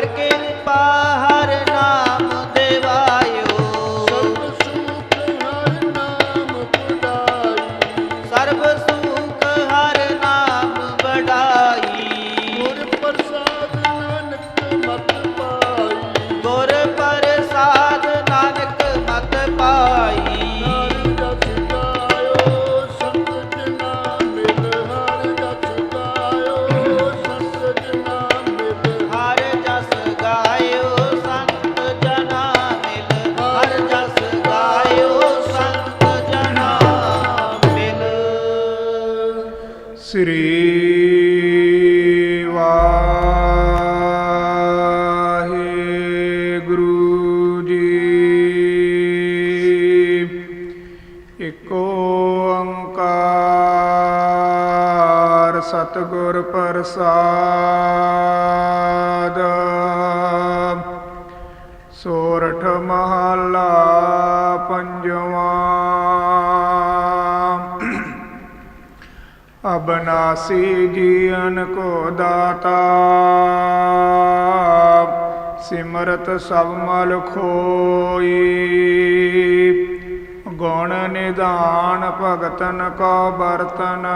ਕਰ ਕਿਰਪਾ ਸ੍ਰੀ ਵਾਹਿਗੁਰੂ ਜੀ। ਇਕ ਓੰਕਾਰ ਸਤਿਗੁਰ ਪ੍ਰਸਾਦ। ਸੋਰਠ ਮਹਲਾ ਪੰਜਵਾਂ ਅਬਨਾਸੀ ਜੀਵਨ ਕੋ ਦਾਤਾ। ਸਿਮਰਤ ਸਭ ਮਲ ਖੋਈ। ਗੁਣ ਨਿਦਾਨ ਭਗਤਨ ਕੋ ਬਰਤਨ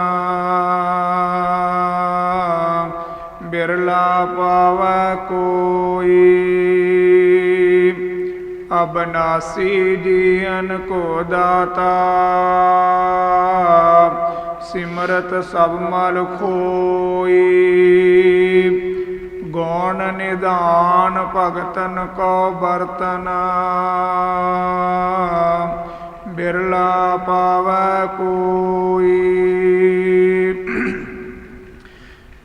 ਬਿਰਲਾ ਪਾਵੈ ਕੋਈ। ਅਬਨਾਸੀ ਜੀਵਨ ਕੋ ਦਾਤਾ। ਸਿਮਰਤ ਸਭ ਮਲ ਖੋਈ। ਗੌਣ ਨਿਦਾਨ ਭਗਤਨ ਕੋ ਬਰਤਨ ਬਿਰਲਾ ਪਾਵੈ ਕੋਈ।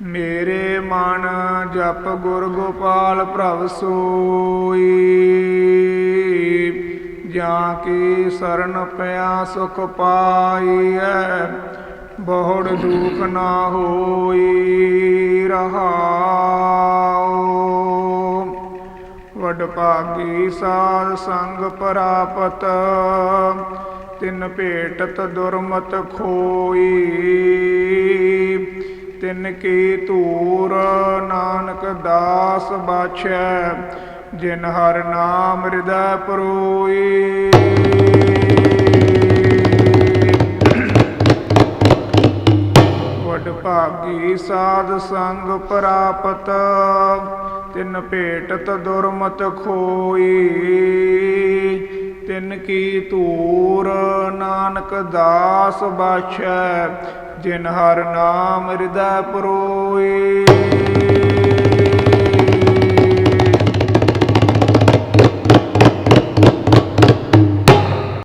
ਮੇਰੇ ਮਨ ਜਪ ਗੁਰ ਗੋਪਾਲ ਪ੍ਰਭ ਸੋਈ। ਜਾਂ ਕੀ ਸਰਨ ਪਿਆ ਸੁਖ ਪਾਈਐ। ਬਹੁੜ ਦੁਖ ਨਾ ਹੋਈ ਰਹਾਉ। ਵਡ ਭਾਗੀ ਸਾਧ ਸੰਗ ਪ੍ਰਾਪਤ, ਤਿਨ ਭੇਟਤ ਦੁਰਮਤ ਖੋਈ। ਤਿਨ ਕੀ ਧੂਰ ਨਾਨਕ ਦਾਸ ਬਾਛੈ, ਜਿਨ ਹਰ ਨਾਮ ਹਿਰਦੈ ਪਰੋਈ। ਭਾਗੀ ਸਾਧ ਸੰਗ ਪ੍ਰਾਪਤ, ਤਿਨ ਭੇਟਤ ਦੁਰਮਤ ਖੋਈ। ਤਿਨ ਕੀ ਧੂਰ ਨਾਨਕ ਦਾਸ ਬਾਛੈ, ਜਿਨ ਹਰ ਨਾਮ ਹਿਰਦੈ ਪਰੋਈ।